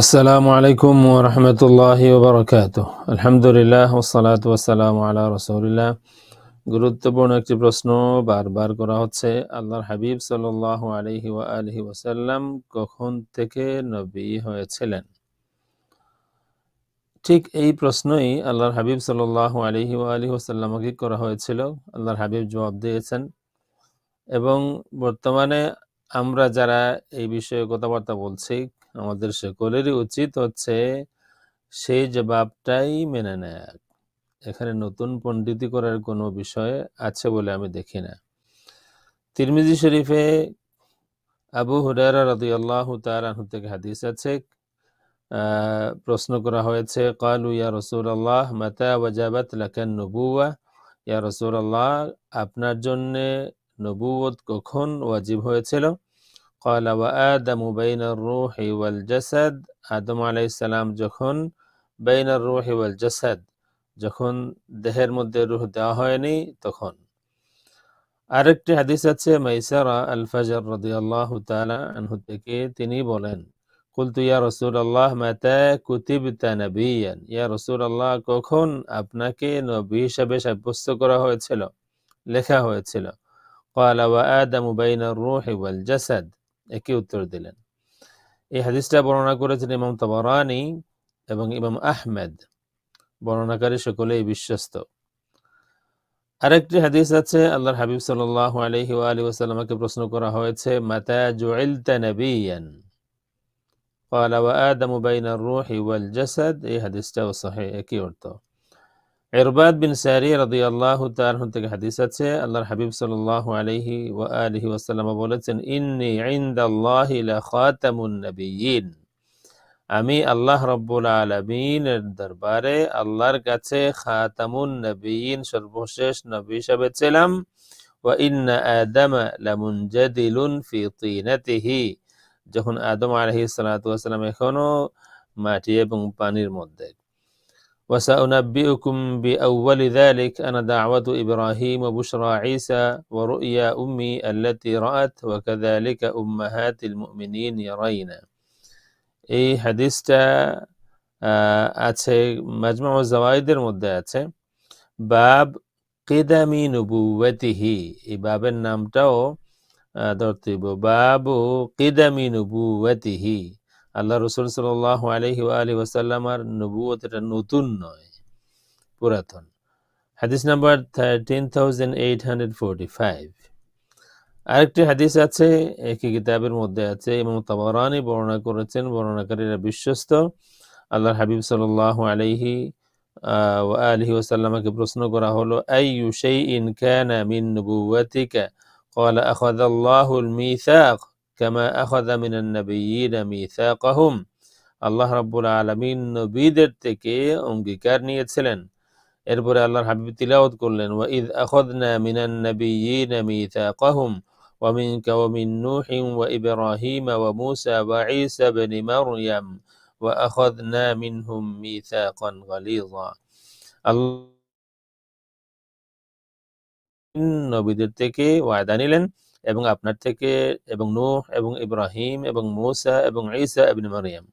আসসালামু আলাইকুম ওরহমতুল্লাহ ওবরকাত আলহামদুলিল্লাহ ওসালাত ওয়াসালাম আলা রসুলিল্লাহ গুরুত্বপূর্ণ একটি প্রশ্ন বারবার করা হচ্ছে, আল্লাহর হাবিব সাল আলহি ওয়া আলহি ওয়াসাল্লাম কখন থেকে নবী হয়েছিলেন? ঠিক এই প্রশ্নই আল্লাহর হাবিব সাল আলহি ওয়া আলহি ওসাল্লামকে করা হয়েছিল? আল্লাহর হাবিব জবাব দিয়েছেন। এবং বর্তমানে আমরা যারা এই বিষয়ে কথাবার্তা বলছি আমাদের সকলেরই উচিত হচ্ছে সেই জবাবটাই মেনে নেয়া। এখানে নতুন পণ্ডিতি করার কোনো বিষয় আছে বলে আমি দেখি না। তিরমিজি শরীফে আবু হুরারা রদি আল্লাহ তালু থেকে হাদিস আছে। প্রশ্ন করা হয়েছে, কালু ইয়া রসুল আল্লাহ মাতা ওয়াজাবাত নবুয়া ইয়া রসুল আল্লাহ আপনার জন্যে নবুয়ত কখন ওয়াজিব হয়েছিল? قال وآدم بين الروح والجسد আদম আলাইসালাম যখন বেইন রুহ ওয়াল জাসাদ যখন দেহের মধ্যে রুহ দেওয়া হয়নি তখন আরেকটি হাদিস আছে মাইসারা আল ফাজর রাদিয়াল্লাহু তাআলা আনহু থেকে তিনি বলেন কুলতু ইয়া রাসূলুল্লাহ মাতা কুতিবতা নাবিয়ান ইয়া রাসূলুল্লাহ কখন আপনাকে নবী হিসেবে সাব্যস্ত করা হয়েছিল লেখা হয়েছিল قال وآدم بين الروح والجسد একই উত্তর দিলেন এই হাদিসটা বর্ণনা করেছেন ইমাম তবরানি এবং ইমাম আহমেদ বর্ণনাকারী সকলেই বিশ্বস্ত আরেকটি হাদিস আছে আল্লাহর হাবিব সাল আলহি আলী ওসাল্লামকে প্রশ্ন করা হয়েছে মাতা জুইলতা নবিয়ান قال وآدم بين الروح والجسد এই হাদিসটাও সহি একই অর্থ এরবাদ বিন সারি রদি আল্লাহ তার থেকে হাদিস আছে আল্লাহর হাবিব সাল্লাহ আলহি ও আলহি ওয়াসাল্লাম বলেছেন ইন্নি ইন্দাল্লাহি খাতামুন নবিয়িন আমি আল্লাহ রব্বুল আলমিনের দরবারে আল্লাহর কাছে খাতামুন নবীন সর্বশেষ নবী হিসাবে ছিলাম। ওয়া ইন্না আদম লামুনজাদিলুন ফি তিনাতিহি। যখন আদম আলাইহিস সালাতু এখনও মাটি এবং পানির মধ্যে। وسأنبئكم بأول ذلك أنا دعوة إبراهيم وبشرى عيسى ورؤيا أمي التي رأت وكذلك أمهات المؤمنين يرين এই হাদিসটা আছে মাজমা জাওয়াইদের মধ্যে আছে বাব কেদামি নবুয়াতিহি এই বাবের নামটাও ধরতেইব বাবু কেদামি নবুয়াতিহি আল্লাহ রসুল সাল আলহি আলি ওয়াসাল্লামার নবুয়ত এটা নতুন নয় পুরাতন হাদিস number thirteen thousand eight hundred forty five আরেকটি হাদিস আছে একই কিতাবের মধ্যে আছে এবং তাবারানি বর্ণনা করেছেন বর্ণনাকারীরা বিশ্বস্ত আল্লাহ হাবিব সাল আলহি আলহি ওসাল্লামাকে প্রশ্ন করা হলো আইয়ু শাইইন কানা মিন নবুওয়াতিকা قال أخذ الله الميثاق كما أخذ من النبيين ميثاقهم আল্লাহ রাব্বুল আলামিন নবীদের থেকে অঙ্গীকার নিয়েছিলেন এরপরে আল্লাহর হাবিব তিলাওয়াত করলেন ওয়া ইদ আখাযনা মিনান নাবিয়্যিন মিথাকাহুম ومنك ومن نوح وإبراهيم وموسى وعيسى بن مريم وأخذنا منهم ميثاقا غليظا নবীদের থেকে ওয়াদা নিলেন এবং আপনার থেকে এবং নূহ এবং ইব্রাহিম এবং মুসা এবং ঈসা ইবনে মারিয়াম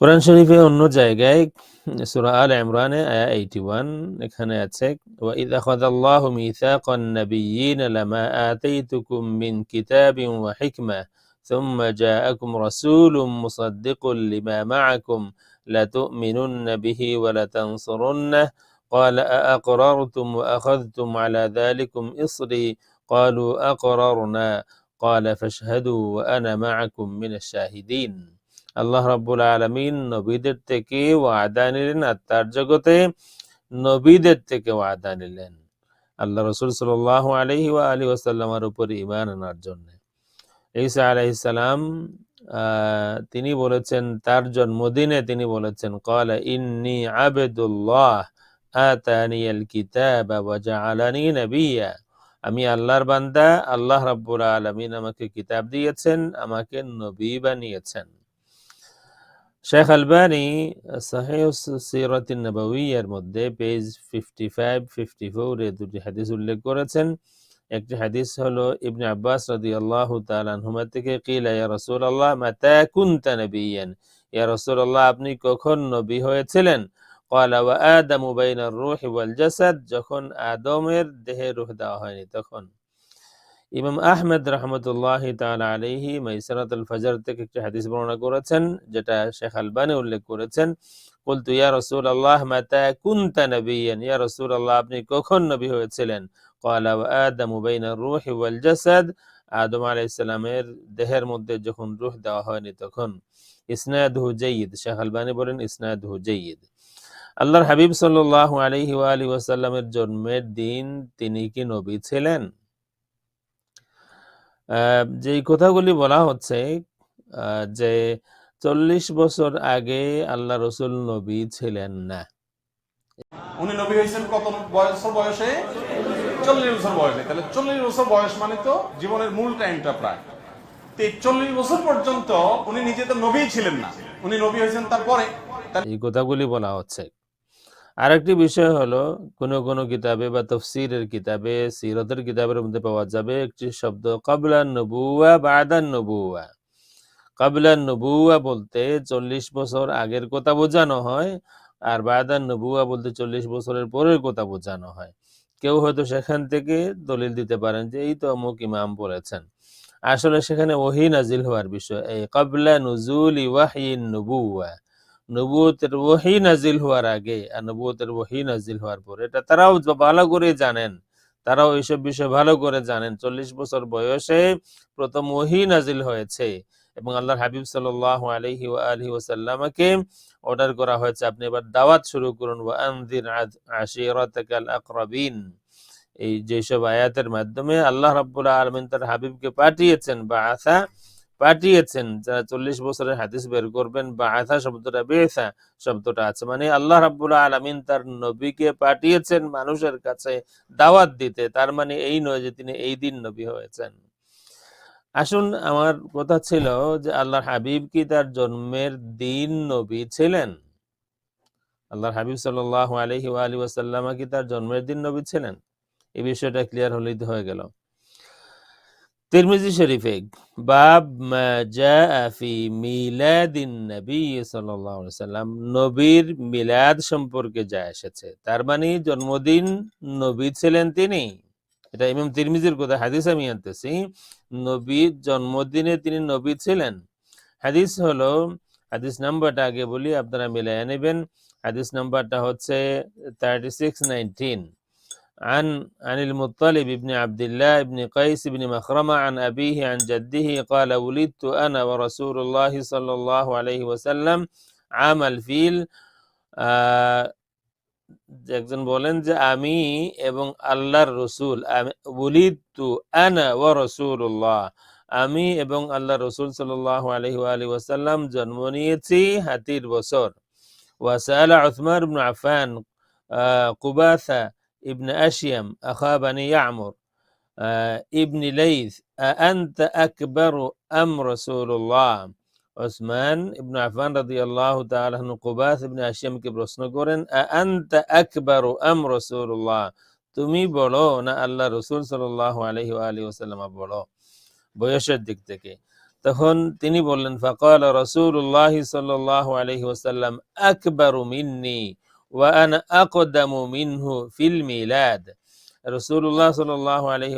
কোরআন শরীফে অন্য জায়গায় সূরা আল ইমরানে আয়া 81 এখানে আছে ওয়া ইয আখাযাল্লাহু মিসাকান নাবিয়্যিন লামা আতাইতুকুম মিন কিতাবিন ওয়া হিকমা ثم جاءكم رسول مصدق لما معكم لتؤمنن به ولتنصرنه قال أأقررتم وأخذتم على ذلكم إصري قالوا أقررنا قال فاشهدوا وأنا معكم من الشاهدين আল্লাহ রাব্বুল আলমিন নবীদের থেকে ওয়াদা নিলেন আর তার জগতে নবীদের থেকে ওয়াদা নিলেন আল্লাহ রসুল সাল আলহি ওয়া আলী ওয়াসাল্লামার উপর ইমান আনার জন্য ঈসা আলাইসালাম তিনি বলেছেন তার জন্মদিনে তিনি বলেছেন কলা ইন্নি আবেদুল্লাহ আতানিয়াল কিতাব ওয়া জাআলানি নাবিয়্যা আমি আল্লাহর বান্দা, আল্লাহ রাব্বুল আলামিন আমাকে কিতাব দিয়েছেন, আমাকে নবী বানিয়েছেন। শেখ আলবানি সিরাতিন মধ্যে page fifty five fifty four দুটি হাদিস উল্লেখ করেছেন। একটি হাদিস হলো, ইবনে আব্বাস রাদিয়াল্লাহু তাআলা আনহুমা থেকে, কিলা ইয়া রাসূলুল্লাহ, মাতা কুনতা নবিয়ান? ইয়া রাসূলুল্লাহ, আপনি কখন নবী হয়েছিলেন? কয়লা ওয়া আদামু বাইনার রুহ ওয়াল জাসাদ যখন আদমের দেহে রুহ দেওয়া হয়নি তখন ইমাম আহমেদ রহমতুল্লাহ তালা আলহি মাইসারাতুল ফজর থেকে একটি হাদিস বর্ণনা করেছেন যেটা শেখ আলবানি উল্লেখ করেছেন কুলতু ইয়া রসুল আল্লাহ মাতা কুনতা নবিয়ান ইয়া রসুল আল্লাহ আপনি কখন নবী হয়েছিলেন কয়লা ওয়া আদামু বাইনার রুহ ওয়াল জাসাদ আদম আলাইসালামের দেহের মধ্যে যখন রুহ দেওয়া হয়নি তখন ইসনাদ হুজাইদ শেখ আলবানি বলেন ইসনাদ হুজাইদ আল্লাহর হাবিব ওয়া আলিহি ওয়াসাল্লামের জন্মের দিন তিনি কি নবী ছিলেন? যেই কথাগুলি বলা হচ্ছে যে চল্লিশ বছর আগে আল্লাহ রসুল নবী ছিলেন না। উনি নবী হয়েছেন কত বছর বয়সে? চল্লিশ বছর বয়সে। তাহলে চল্লিশ বছর বয়স মানে তো জীবনের মূল টাইমটা প্রায়। তো এই চল্লিশ বছর পর্যন্ত উনি নিজে তো নবী ছিলেন না। উনি নবী হয়েছেন তারপরে। এই কথাগুলি বলা হচ্ছে। আরেকটি বিষয় হলো, কোনো কোনো কিতাবে বা তফসিরের কিতাবে, সিরতের কিতাবের মধ্যে পাওয়া যাবে একটি শব্দ কাবলান নবুয়া বাদান নবুয়া কাবলান নবুয়া বলতে চল্লিশ বছর আগের কথা বোঝানো হয়, আর বাদান নবুয়া বলতে চল্লিশ বছরের পরের কথা বোঝানো হয়। কেউ হয়তো সেখান থেকে দলিল দিতে পারেন যে, এই তো অমুক ইমাম বলেছেন। আসলে সেখানে ওহি নাজিল হওয়ার বিষয়, এই কাবলা নুজুল ওয়াহিন নবুয়া নবুয়তের ওহি নাজিল হওয়ার আগে, আর নবুয়তের ওহি নাজিল হওয়ার পরে, এটা তারাও ভালো করে জানেন। তারাও এইসব বিষয় ভালো করে জানেন। চল্লিশ বছর বয়সে প্রথম ওহি নাজিল হয়েছে এবং আল্লাহর হাবিব সাল্লাহ আলহি আলহি ওসাল্লামকে অর্ডার করা হয়েছে। আপনি এবার দাওয়াত শুরু করুন। আকরাবিন। এই যেসব আয়াতের মাধ্যমে আল্লাহ রাব্বুল আলমিন তার হাবিবকে পাঠিয়েছেন বা আশা পাঠিয়েছেন, যারা চল্লিশ বছরের হাদিস বের করবেন বা আথা শব্দটা বেসা শব্দটা আছে। মানে আল্লাহ রাব্বুল আলমিন তার নবীকে পাঠিয়েছেন মানুষের কাছে দাওয়াত দিতে। তার মানে এই নয় যে তিনি এই দিন নবী হয়েছেন। আসুন, আমার কথা ছিল যে আল্লাহর হাবিব কি তার জন্মের দিন নবী ছিলেন? আল্লাহর হাবিব সাল্লাহ আলহি আলী ওয়াসাল্লামা কি তার জন্মের দিন নবী ছিলেন? এই বিষয়টা ক্লিয়ার হলেই হয়ে গেল। তিরমিজি শরীফে, বাব মা জাআ ফি মিলাদিন নবী সাল্লাল্লাহু আলাইহি সাল্লাম, নবীর মিলাদ সম্পর্কে যা এসেছে, তার মানে জন্মদিন নবী ছিলেন তিনি। এটা ইমাম তিরমিজির কথা, হাদিস আমি আনতেছি নবীর জন্মদিনে তিনি নবী ছিলেন। হাদিস হলো, হাদিস নাম্বারটা আগে বলি, আপনারা মিলাই নেবেন। হাদিস নাম্বারটা হচ্ছে থার্টি সিক্স নাইনটিন عن عن المطلب بن عبد الله بن قيس بن مخرمة عن أبيه عن جده قال ولدت أنا ورسول الله صلى الله عليه وسلم عام الفيل آه একজন বলেন যে আমি এবং আল্লাহর রসুল বলিতু আনা ও রসুল্লাহ আমি এবং আল্লাহ রসুল সাল্লাহ আলহি আলী ওয়াসাল্লাম জন্ম নিয়েছি হাতির বছর ওয়াসালা উসমান ইবনে আফান আহ, কুবাসা ابن أشيم أخا بني يعمر آه ابن ليث أأنت أكبر أم رسول الله عثمان ابن عفان رضي الله تعالى عنه قباث ابن أشيم কে প্রশ্ন করেন أأنت أكبر أم رسول الله তুমি বড় না আল্লাহ রসুল সাল্লাল্লাহু আলাইহি ওয়া আলিহি ওয়াসাল্লাম বড় বয়সের দিক থেকে তখন তিনি বললেন ফাকাল রাসূলুল্লাহ সাল্লাল্লাহু আলাইহি ওয়াসাল্লাম আকবারু মিন্নি আলিহি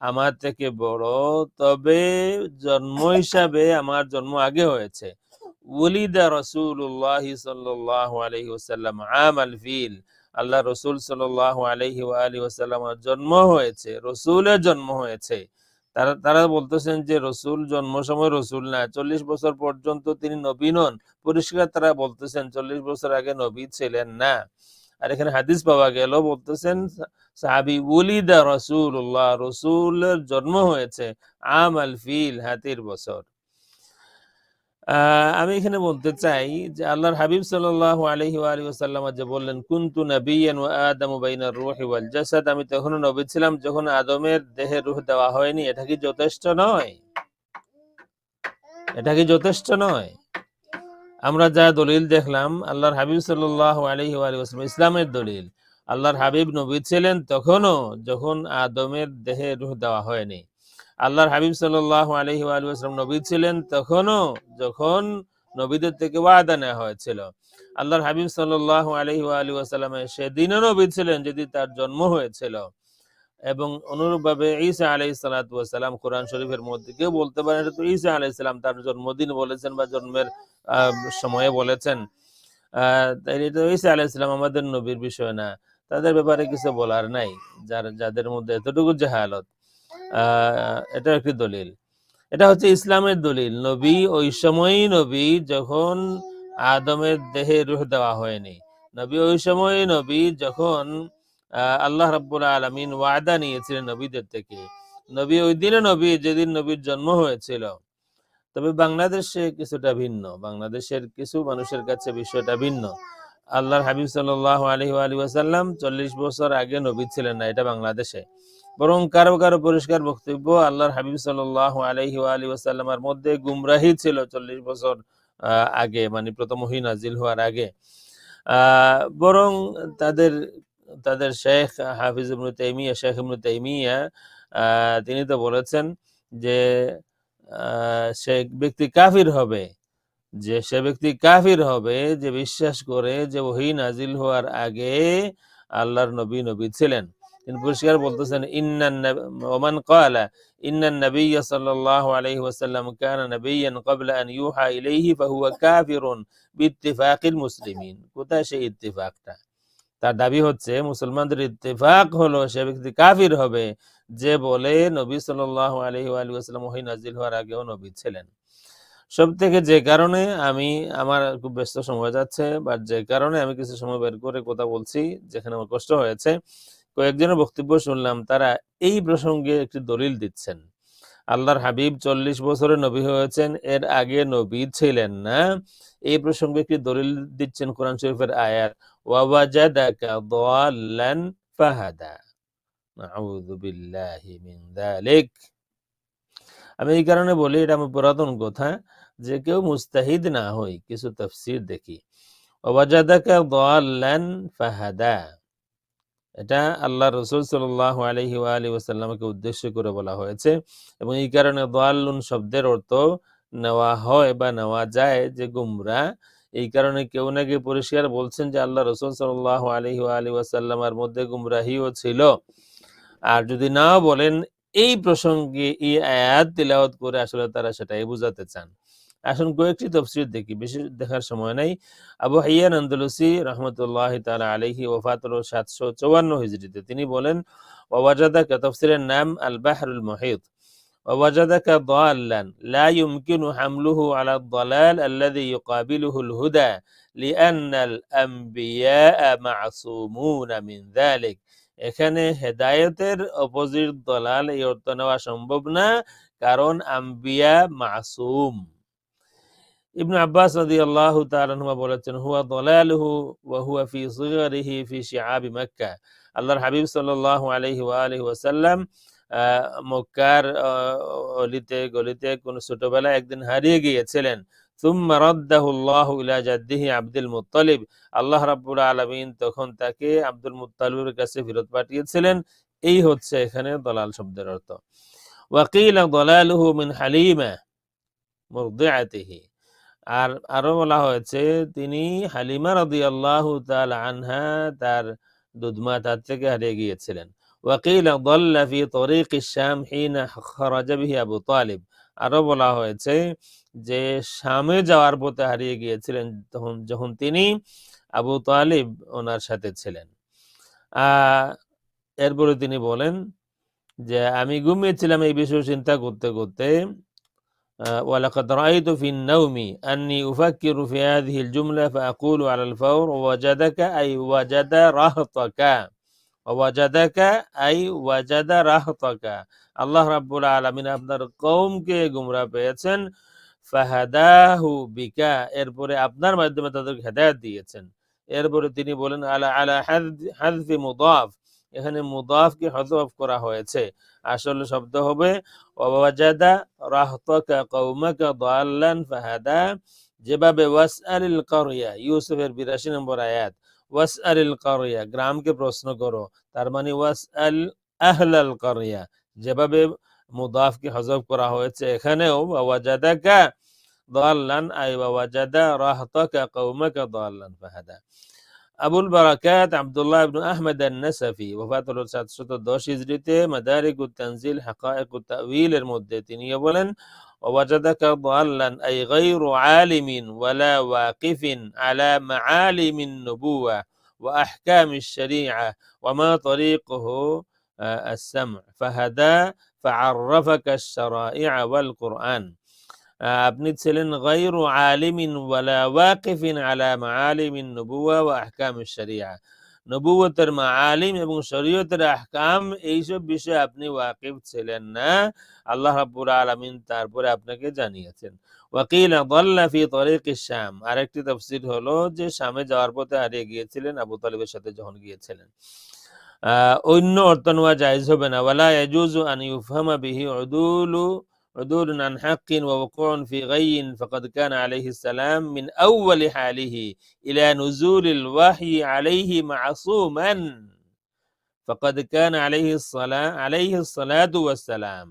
আমার থেকে বড়, তবে জন্ম হিসাবে আমার জন্ম আগে হয়েছে। ওলিদা রাসূলুল্লাহ সাল্লাল্লাহু আলাইহি ওয়াসাল্লাম আমাল ফিল। আল্লাহ রসুল ওয়া আলিহি জন্ম হয়েছে, রসুলের জন্ম হয়েছে। তারা তারা বলতেছেন যে রসুল জন্ম সময় রসুল না, চল্লিশ বছর পর্যন্ত তিনি নবী নন। পরিষ্কার তারা বলতেছেন চল্লিশ বছর আগে নবী ছিলেন না। আর এখানে হাদিস পাওয়া গেল, বলতেছেন সাহাবি উলিদা রসুল্লাহ রসুলের জন্ম হয়েছে আম আল ফিল হাতির বছর। আমি এখানে বলতে চাই যে আল্লাহর হাবিব সাল্লাল্লাহু আলাইহি ওয়া যে বললেন, কুনতু ওয়াল জাসাদ আমি তখনও নবী ছিলাম যখন আদমের দেহে রূহ দেওয়া হয়নি। এটা কি যথেষ্ট নয়? এটা কি যথেষ্ট নয়? আমরা যা দলিল দেখলাম, আল্লাহর হাবিব সাল্লাল্লাহু আলাইহি ওয়া ইসলামের দলিল। আল্লাহর হাবিব নবী ছিলেন তখনও যখন আদমের দেহে রুহ দেওয়া হয়নি। আল্লাহর হাবিব সাল্লাহ আলহি আলুসালাম নবী ছিলেন তখনও যখন নবীদের থেকে ওয়াদা নেওয়া হয়েছিল। আল্লাহর হাবিব সাল্লাহ আলহি আলু আসালামের সেদিনও নবী ছিলেন যদি তার জন্ম হয়েছিল। এবং অনুরূপভাবে ঈসা আলাই সালাতাম কোরআন শরীফের মধ্যে কেউ বলতে পারেন তো ঈসা আলাই তার জন্মদিন বলেছেন বা জন্মের সময়ে বলেছেন। তাই এটা ঈসা আলাই সালাম আমাদের নবীর বিষয় না। তাদের ব্যাপারে কিছু বলার নাই, যার, যাদের মধ্যে এতটুকু জাহালত। এটা একটি দলিল। এটা হচ্ছে ইসলামের দলিল। নবী ওই সময়ই নবী যখন আদমের দেহে রুহ দেওয়া হয়নি। নবী ওই সময়ই নবী যখন আল্লাহ রাব্বুল আলামিন ওয়াদা নিয়েছিলেন নবীদের থেকে। নবী ওই দিনে নবী, যেদিন নবীর জন্ম হয়েছিল। তবে বাংলাদেশে কিছুটা ভিন্ন। বাংলাদেশের কিছু মানুষের কাছে বিষয়টা ভিন্ন। আল্লাহর হাবিব সাল্লাহ আলহি আলী ওয়াসাল্লাম চল্লিশ বছর আগে নবী ছিলেন না, এটা বাংলাদেশে। বরং কারও কারও পরিষ্কার বক্তব্য আল্লাহর হাবিব সাল্লাহ আলহি আলী ওয়াসাল্লামের মধ্যে গুমরাহি ছিল চল্লিশ বছর আগে মানে প্রথম ওহী নাজিল হওয়ার আগে। বরং তাদের তাদের শেখ হাফিজ ইবনু তাইমিয়া, শেখ ইবনু তাইমিয়া তিনি তো বলেছেন যে সে ব্যক্তি কাফির হবে, যে সে ব্যক্তি কাফির হবে, যে বিশ্বাস করে যে ওহি নাজিল হওয়ার আগে আল্লাহর নবী নবী ছিলেন। তিনি পরিষ্কার বলতেছেন, ইন্নান ওমান ক্বালা, ইন্নান আন ইউহা মুসলিমিন। কোথায় সেই ইত্তিফাকটা? তার দাবি হচ্ছে, মুসলমানদের ইত্তেফাক হলো সে ব্যক্তি কাফির হবে, যে বলে নবী সাল্লাল্লাহু আলাইহি ওয়াসাল্লাম ওহী নাজিল হওয়ার আগেও নবী ছিলেন। সব থেকে যে কারণে আমি, আমার খুব ব্যস্ত সময় যাচ্ছে বা যে কারণে আমি কিছু সময় বের করে কথা বলছি, যেখানে আমার কষ্ট হয়েছে। কয়েকজনের বক্তব্য শুনলাম, তারা এই প্রসঙ্গে একটি দলিল দিচ্ছেন। আল্লাহর হাবিব চল্লিশ বছরের নবী হয়েছেন, এর আগে নবী ছিলেন না। এই প্রসঙ্গে একটি দলিল দিচ্ছেন কোরআন শরীফের যালিক। আমি এই কারণে বলি, এটা আমার পুরাতন কথা, যে কেউ মুস্তাহিদ না হই, কিছু তফসির দেখি। ওয়াজাদাকা দাল্লান ফাহাদা। এটা আল্লাহ রসুল সাল্লাহ আলহি আলী ওসাল্লামকে উদ্দেশ্য করে বলা হয়েছে এবং এই কারণে দোয়াল্লুন শব্দের অর্থ নেওয়া হয় বা নেওয়া যায় যে গুমরা। এই কারণে কেউ নাকি পরিষ্কার বলছেন যে আল্লাহ রসুল সাল্লাহ আলহি আলী ওয়াসাল্লামের মধ্যে গুমরাহিও ছিল। আর যদি নাও বলেন, এই প্রসঙ্গে এই আয়াত তিলাওয়াত করে আসলে তারা সেটাই বুঝাতে চান। আসুন কয়েকটি তফসির দেখি বেশি দেখার সময় নাই আবু হাইয়ান আন্দলুসি রহমতুল্লাহ তালা আলহি ওফাত সাতশো চৌয়ান্ন হিজড়িতে তিনি বলেন ওয়াজাদাকা তফসিরের নাম আল বাহরুল মহিত ووجدك ضالا لا يمكن حمله على الضلال الذي يقابله الهدى لأن الأنبياء معصومون من ذلك এখানে হেদায়েতের অপোজিট দলাল এই অর্থ নেওয়া সম্ভব না কারণ আম্বিয়া মাসুম ইবনু আব্বাস রাদিয়াল্লাহু তাআলা আনহুমা বলেছেন হুয়া দলালুহু ওয়া হুয়া ফি সিগরিহি ফি শিআবি মক্কা আল্লাহর হাবিব সাল্লাল্লাহু আলাইহি ওয়া আলিহি ওয়াসাল্লাম আহ, মক্কার আহ, অলিতে গলিতে কোন ছোটবেলায় একদিন হারিয়ে গিয়েছিলেন ثم رده الله ইলা জাদ্দিহি আব্দুল মুত্তালিব আল্লাহ রাব্বুল আলামিন তখন তাকে আব্দুল মুত্তালিবের কাছে ফেরত পাঠিয়েছিলেন এই হচ্ছে এখানে দলাল শব্দের অর্থ ওয়াকিলা দলালুহু মিন হালিমা মুরদিআতিহি আর আরও বলা হয়েছে, তিনি হালিমা রদি আল্লাহ আনহা তার দুধমা তার থেকে হারিয়ে গিয়েছিলেন। ওয়াকিল দল্লা তরিক ইসাম হিন খরাজাবিহি আবু তালিব। আরও বলা হয়েছে যে, শামে যাওয়ার পথে হারিয়ে গিয়েছিলেন তখন যখন তিনি আবু তালিব ওনার সাথে ছিলেন। এরপরে তিনি বলেন যে, আমি ঘুমিয়েছিলাম এই বিষয়ে চিন্তা করতে করতে ولقد رأيت في النوم أني أفكر في هذه الجملة فأقول على الفور وجدك أي وجد رهطك ووجدك أي وجد رهطك আল্লাহ রাব্বুল আলামিন আপনার কওমকে গুমরা পেয়েছেন ফাহাদাহু বিকা এরপরে আপনার মাধ্যমে তাদেরকে হেদায়েত দিয়েছেন এরপরে তিনি বলেন আলা আলা হাদ- হাযফি মুদাফ এখানে মুদাফকে হযফ করা হয়েছে আসল শব্দ হবে ওয়াজাদা রাহতাকা কওমাকা দাল্লান ফাহাদা। যেভাবে ওয়াস আলিল কারিয়া ইউসুফের বিরাশি নম্বর আয়াত ওয়াস আলিল কারিয়া গ্রামকে প্রশ্ন করো, তার মানে ওয়াস আল আহলাল কারিয়া যেভাবে মুদাফকে হজব করা হয়েছে এখানেও ওয়াজাদাকা দাল্লান, আই ওয়াজাদা রাহতাকা কওমাকা দাল্লান ফাহাদা। আবুল বারাকাত আব্দুল্লাহ ইবনু আহমদ আন-নাসাফি ওফাত হলো 710 হিজরিতে মাদারিকুত তানজিল হাকায়েকুত তাউইলের মধ্যে তিনিও বলেন ووجدك ضالا أي غير عالم ولا واقف على معالم النبوة وأحكام الشريعة وما طريقه آه، السمع فهدى فعرفك الشرائع والقرآن আহ, আপনি ছিলেন গায়রু আলিমিন ওয়ালা ওয়াকিফিন আলা মাআলিমিন নবুওয়া ওয়া আহকামিশ শরিয়া নবুয়তের মাআলিম এবং শরীয়তের আহকাম এইসব বিষয়ে আপনি ওয়াকিফ ছিলেন না। আল্লাহ রাব্বুল আলামিন তারপরে আপনাকে জানিয়েছেন। ওয়াকিল দাল্লা ফি তরিকিশ শাম। আরেকটি তাফসীর হলো যে শামে যাওয়ার পথে হারিয়ে গিয়েছিলেন, আবু তালিবের সাথে যখন গিয়েছিলেন। অন্য অর্থ নেওয়া জায়েজ হবে না। ওয়ালা ইয়াজুজু আন ইউফহামা বিহি উদুলু عدول عن حق ووقوع في غي فقد كان عليه السلام من أول حاله إلى نزول الوحي عليه معصوما فقد كان عليه الصلاة عليه الصلاة والسلام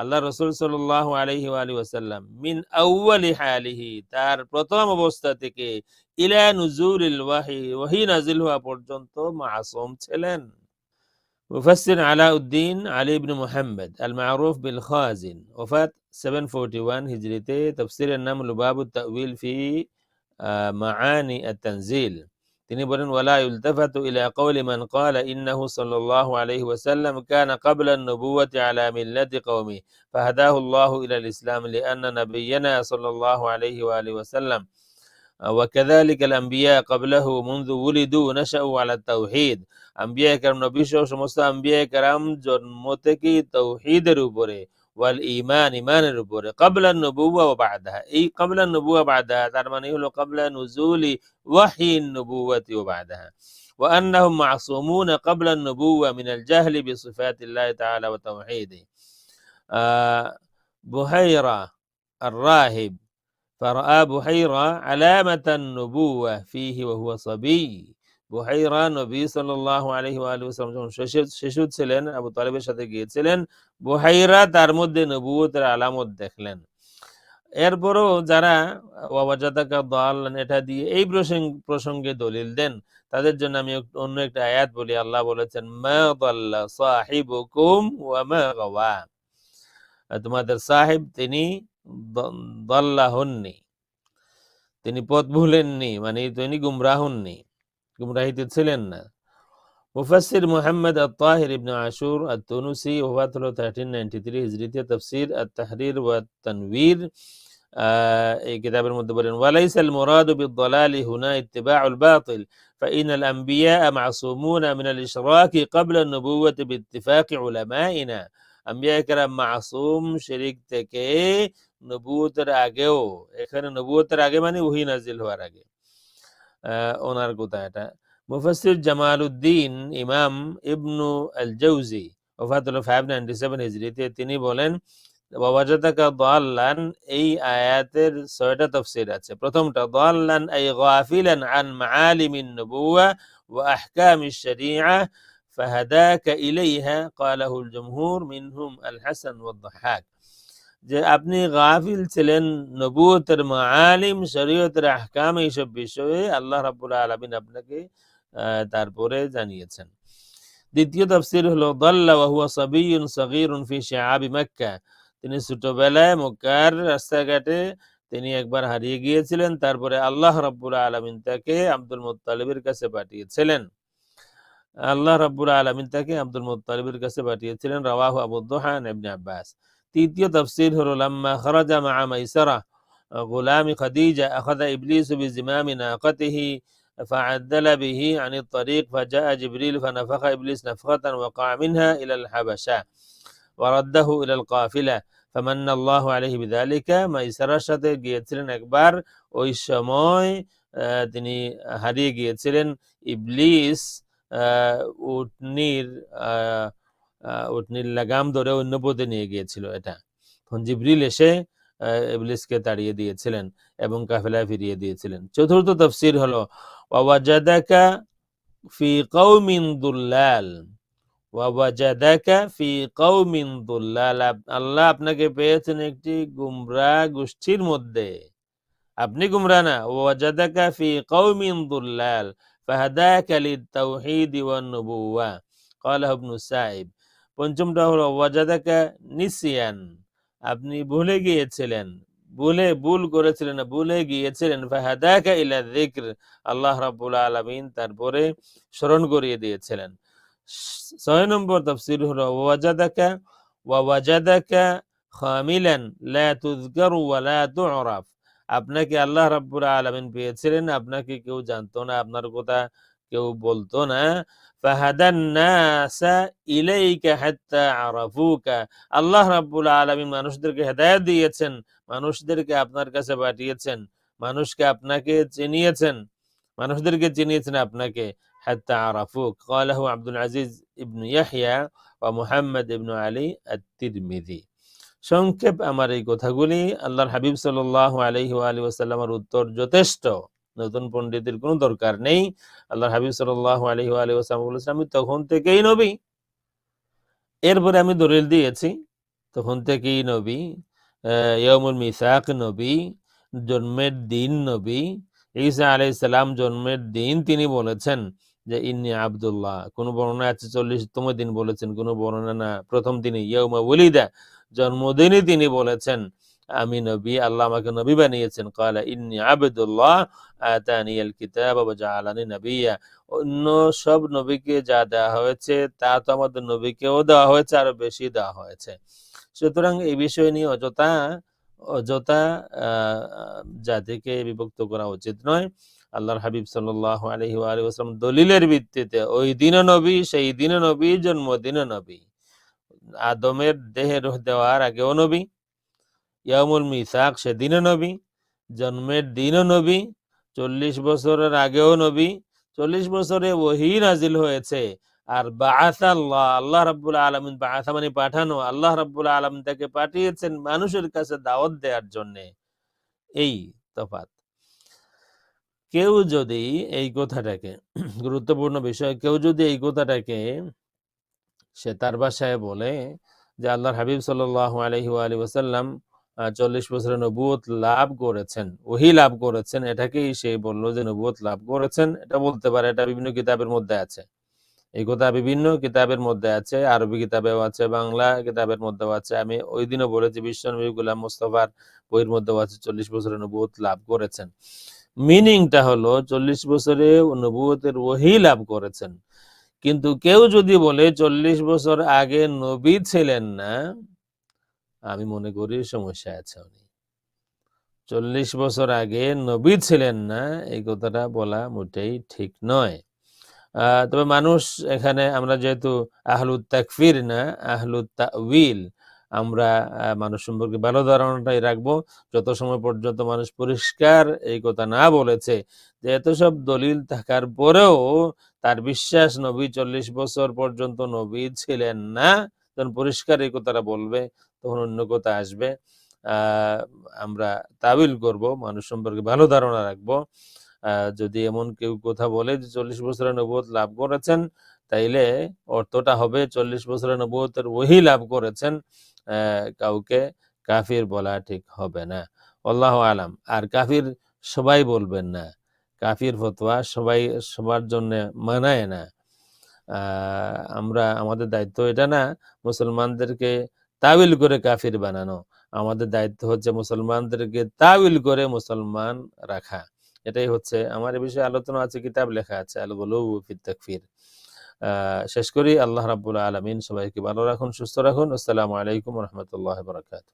আল্লাহ রসুল সাল্লাহ আলহি আলী ওয়াসাল্লাম মিন আউ্বালি হালিহি তার প্রথম অবস্থা থেকে ইলা নুজুল ওয়াহি ওয়াহি নাজিল হওয়া পর্যন্ত মাসুম ছিলেন مفسر علاء الدين علي بن محمد المعروف بالخازن وفاة 741 هجرته تفسير النمل باب التأويل في آه، معاني التنزيل তিনি বলেন ولا يلتفت إلى قول من قال إنه صلى الله عليه وسلم كان قبل النبوة على ملة قومه فهداه الله إلى الإسلام لأن نبينا صلى الله عليه وآله وسلم آه، وكذلك الأنبياء قبله منذ ولدوا نشأوا على التوحيد আম্বিয়া কারাম নবী সহ সমস্ত আম্বিয়া কারাম জন্ম থেকেই তৌহিদের উপরে ওয়াল ইমান ইমানের উপরে কাবলা নবুয়া ও বাদাহা এই কাবলা নবুয়া বাদাহা তার মানে হলো কাবলা নুজুলি ওয়াহিন নবুয়াতি ও বাদাহা وأنهم معصومون قبل النبوة من الجهل بصفات الله تعالى وتوحيده آه بحيرة الراهب فرأى بحيرة علامة النبوة فيه وهو صبي বুহাইরা নবী সাল্লাল্লাহু আলাইহি ওয়া আলিহি ওয়াসাল্লাম যখন শিশু- শিশু ছিলেন আবু তালেবের সাথে গিয়েছিলেন বুহাইরা তার মধ্যে নবুয়তের আলামত দেখলেন এরপরও যারা ওয়াজাদাকা দাল্লান এটা দিয়ে এই প্রসঙ্গ প্রসঙ্গে দলিল দেন তাদের জন্য আমি এক- অন্য একটা আয়াত বলি আল্লাহ বলেছেন মা দাল্লা সাহিবুকুম ওয়া মা গাওয়া তোমাদের সাহেব তিনি দ- দাল্লা হননি তিনি পথ ভুলেননি মানে তিনি গুমরাহ হননি গুমরাহিতে ছিলেন না মুফাসসির মুহাম্মদ আত-তাহির ইবনে আশুর আত-তুনুসি ওফাত হলো 1393 হিজরিতে তাফসীর আত-তাহরির ওয়া তানবীর আহ, এই কিতাবের মধ্যে বলেন ওয়ালাইসাল মুরাদু বিদ-দালালি হুনা ইত্তিবাউল বাতিল فإن الأنبياء معصومون من الإشراك قبل النبوة باتفاق علمائنا আম্বিয়া মাসুম শিরিক থেকে নবুয়তের আগেও, এখানে নবুয়তের আগে মানে ওহী নাজিল হওয়ার আগে ওনার কথা এটা। মুফাসসির জামালউদ্দিন ইমাম ইবনু আল জৌজি ওফাত হলো ফাইভ নাইনটি সেভেন হিজরিতে তিনি বলেন, ওয়াজাদাকা দাল্লান এই আয়াতের ছয়টা তফসির আছে। প্রথমটা, দাল্লান আই গাফিলান আন মাআলিমিন নবুওয়া ওয়া আহকামিশ শরীআ فهداك ইলাইহা قاله الجمهور منهم الحسن والضحاك যে আপনি গাফিল ছিলেন নবুতের মালিম শরীয়তের আহকাম এইসব বিষয়ে আল্লাহ রাবুল আলমিন আপনাকে তারপরে জানিয়েছেন। দ্বিতীয় তফসির হলো, দল্লা ওয়াহুয়া সাবিউন সগীরুন ফি শিআবি মক্কা। তিনি ছোটবেলায় মক্কার রাস্তাঘাটে তিনি একবার হারিয়ে গিয়েছিলেন, তারপরে আল্লাহ রাবুল আলমিন তাকে আব্দুল মুত্তালিবের কাছে পাঠিয়েছিলেন। আল্লাহ রাব্বুল আলামিন তাকে আব্দুল মুত্তালিবের কাছে পাঠিয়েছিলেন রাওয়াহু আবু দুহান ইবনে আব্বাস তৃতীয় তাফসীর হলো লাম্মা খারাজা মা মাইসারা غلام خديجة أخذ إبليس بزمام ناقته فعدل به عن الطريق فجاء جبريل فنفخ إبليس نفخة وقع منها إلى الحبشة ورده إلى القافلة فمن الله عليه بذلك মাইসারার সাথে গিয়েছিলেন একবার ওই সময় আহ, তিনি হারিয়ে গিয়েছিলেন ইবলিস আহ, উটনির উটনির লাগাম ধরে অন্য পথে নিয়ে গিয়েছিল এটা। তখন জিবরিল এসে ইবলিসকে তাড়িয়ে দিয়েছিলেন এবং কাফেলায় ফিরিয়ে দিয়েছিলেন। চতুর্থ তফসির হলো ওয়াজাদাকা ফি কৌমিন দুল্লাল। ওয়াজাদাকা ফি কৌমিন দুল্লাল। আল্লাহ আপনাকে পেয়েছেন একটি গুমরা গোষ্ঠীর মধ্যে। আপনি গুমরা না। ওয়াজাদাকা ফি কৌমিন দুল্লাল। লিত-তাওহীদ ওয়ান নুবুওয়া ক্বালা ইবনু সাইব পঞ্চমটা হলো ওয়াজাদাকা নিসিয়ান আপনি ভুলে গিয়েছিলেন, ভুলে ভুল করেছিলেন, ভুলে গিয়েছিলেন। ফাহাদাকা ইলা যিকর আল্লাহ রাব্বুল আলামিন তারপরে স্মরণ করিয়ে দিয়েছিলেন। ছয় নম্বর তাফসীর হলো ওয়াজাদাকা ওয়া ওয়াজাদাকা খামিলান, লা তুযকারু ওয়া লা তু'রাফ আপনাকে আল্লাহ রাব্বুর আলমিন পেয়েছিলেন, আপনাকে কেউ জানতো না, আপনার কথা কেউ বলতো না। আল্লাহ রাবুল আলমী মানুষদেরকে হেদায়ত দিয়েছেন, মানুষদেরকে আপনার কাছে পাঠিয়েছেন, মানুষকে আপনাকে চিনিয়েছেন, মানুষদেরকে চিনিয়েছেন আপনাকে। হাত্তা আরাফুক। কালাহু আব্দুল আজিজ ইবনু ইয়াহিয়া ও মুহাম্মদ ইবনু আলী আত্মিরমিদি সংক্ষেপ আমার এই কথাগুলি আল্লাহর হাবিব সাল্লাহ আলহি আলী ওয়াসাল্লামের উত্তর যথেষ্ট। নতুন পণ্ডিতের কোনো দরকার নেই। আল্লাহর হাবিব সাল্লাহ আলহি আলী ওয়াসাল্লাম বলেছেন, আমি তখন থেকেই নবী। এরপরে আমি দলিল দিয়েছি, তখন থেকেই নবী। ইয়মুল মিসাক নবী। জন্মের দিন নবী। ঈসা আলাইহিস সালাম জন্মের দিন তিনি বলেছেন যে, ইন্নি আবদুল্লাহ। কোন বর্ণনা আছে চল্লিশতম দিন বলেছেন, কোন বর্ণনা না। প্রথম দিনে ইয়মা ওলিদা জন্মদিনই তিনি বলেছেন, আমি নবী, আল্লাহ আমাকে নবী বানিয়েছেন। কালা, ইন্নি আবদুল্লাহ আতানিয়াল কিতাব ওয়া জাআলানি নবিয়্যা অন্য সব নবীকে যা দেওয়া হয়েছে, তা তো আমাদের নবীকেও দেওয়া হয়েছে, আরও বেশি দেওয়া হয়েছে। সুতরাং এই বিষয় নিয়ে অযথা অযথা জাতিকে বিভক্ত করা উচিত নয়। আল্লাহর হাবিব সাল্লাহ আলহি আলিয়াস্লাম দলিলের ভিত্তিতে, ওই দিনও নবী, সেই দিনও নবী জন্মদিনও নবী। আদমের দেহে রুহ দেওয়ার আগেও নবী ইয়ামুল মিসাক সেদিনও নবী, জন্মের দিনও নবী, চল্লিশ বছরের আগেও নবী, চল্লিশ বছরে ওহি নাজিল হয়েছে। আর বাআসা আল্লাহ রাব্বুল আলামিন বাআসা মানে পাঠানো, আল্লাহ রাব্বুল আলামিন তাকে পাঠিয়েছেন মানুষের কাছে দাওয়াত দেওয়ার জন্যে। এই তফাত কেউ যদি এই কথাটাকে, গুরুত্বপূর্ণ বিষয়, কেউ যদি এই কথাটাকে সে তার বাসায় বলে যে, আল্লাহর হাবিব সাল্লাহ আলহি আলী ওসাল্লাম চল্লিশ বছরের নবুয়ত লাভ করেছেন, ওহি লাভ করেছেন। এটাকেই সে বলল যে নবুয়ত লাভ করেছেন। এটা বলতে পারে, এটা বিভিন্ন কিতাবের মধ্যে আছে। এই কথা বিভিন্ন কিতাবের মধ্যে আছে, আরবি কিতাবেও আছে, বাংলা কিতাবের মধ্যেও আছে। আমি ওই দিনও বলেছি বিশ্বনবী গুলাম মুস্তফার বইয়ের মধ্যেও আছে, চল্লিশ বছরের নবুয়ত লাভ করেছেন। মিনিংটা হলো, চল্লিশ বছরে নবুয়তের ওহি লাভ করেছেন। কিন্তু কেউ যদি বলে চল্লিশ বছর আগে নবী ছিলেন না, আমি মনে করি সমস্যা আছে উনি। চল্লিশ বছর আগে নবী ছিলেন না, এই কথাটা বলা মোটেই ঠিক নয়। তবে মানুষ এখানে, আমরা যেহেতু আহলুত তাকফির না, আহলুত তাউইল আমরা মানুষ সম্পর্কে ভালো ধারণাটাই রাখব। যত সময় পর্যন্ত মানুষ পরিষ্কার এই কথা না বলেছে, যে এত সব দলিল থাকার পরেও তার বিশ্বাস, নবী চল্লিশ বছর পর্যন্ত নবী ছিলেন না। যখন পরিষ্কার এই কথাটা বলবে, তখন অন্য কথা আসবে। আমরা তাবিল করব, মানুষ সম্পর্কে ভালো ধারণা রাখব। যদি এমন কেউ কথা বলে যে চল্লিশ বছরের নবুয়ত লাভ করেছেন, তাইলে অর্থটা হবে চল্লিশ বছরের নবুয়তের ওহি লাভ করেছেন। কাউকে কাফির বলা ঠিক হবে না। আল্লাহ আলাম। আর কাফির সবাই বলবেন না। কাফির ফতোয়া সবাই সবার জন্য মানায় না। আমরা আমাদের দায়িত্ব এটা না মুসলমানদেরকে তাবিল করে কাফির বানানো। আমাদের দায়িত্ব হচ্ছে মুসলমানদেরকে তাবিল করে মুসলমান রাখা। এটাই হচ্ছে আমার এ বিষয়ে আলোচনা আছে কিতাব লেখা আছে আল ফিত আহ, শেষ করি আল্লাহ রাব্বুল আলামিন সবাইকে ভালো রাখুন সুস্থ রাখুন। আসসালামু আলাইকুম রহমতুল্লাহ বরকাত